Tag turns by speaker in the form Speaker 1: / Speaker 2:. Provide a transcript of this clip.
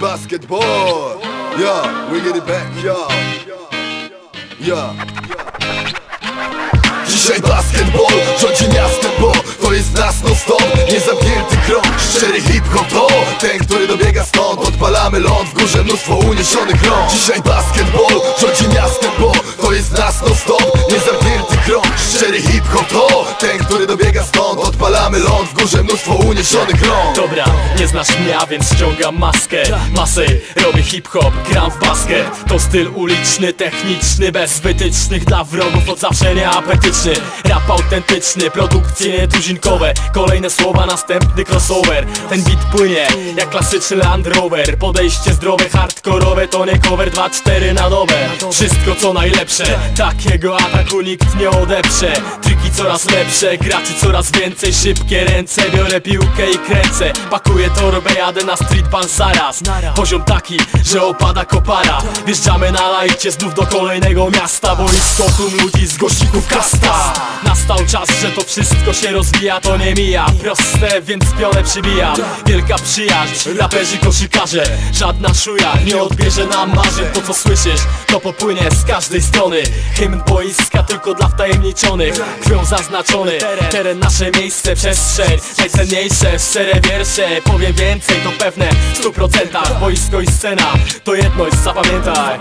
Speaker 1: basketball. We get it back. Dzisiaj basketball rządzi miastem, bo to jest nas no stop Niezamknięty krąg, szczery hip-hop to Ten, który dobiega stąd, odpalamy ląd W górze mnóstwo uniesionych rąk. Dzisiaj basketball rządzi miastem, bo to jest nas no stop Niezamknięty krąg, szczery hip-hop to Ten, który dobiega stąd, odpalamy ląd W górze mnóstwo uniesionych rąk.
Speaker 2: Dobra, nie znasz mnie, a więc ściągam maskę. Masy, robię hip-hop, gram w basket. To styl uliczny, techniczny, bez wytycznych Dla wrogów od zawsze nieapetyczny. Rap autentyczny, produkcje nietuzinkowe. Kolejne słowa, następny crossover. Ten beat płynie, jak klasyczny Land Rover. Podejście zdrowe, hardkorowe, to nie cover. 2-4 na dobę Wszystko co najlepsze, takiego ataku nikt nie odeprze. Triki coraz lepsze, graczy coraz więcej. Szybkie ręce, biorę piłkę i kręcę. Pakuję torbę, jadę na street pan zaraz Poziom taki, że opada kopara. Wjeżdżamy na lajcie znów do kolejnego miasta Boisko tłum ludzi z głośników kasta. Nastał czas, że to wszystko się rozwija To nie mija, proste, więc pionę przybija. Wielka przyjaźń, raperzy, koszykarze. Żadna szuja nie odbierze nam marzeń. To co słyszysz, to popłynie z każdej strony. Hymn boiska tylko dla wtajemniczonych. Krwią zaznaczony, teren nasze miejsce, przestrzeń. Najcenniejsze, szczere wiersze Powiem więcej, to pewne w stu procentach. Boisko i scena, to jedność, zapamiętaj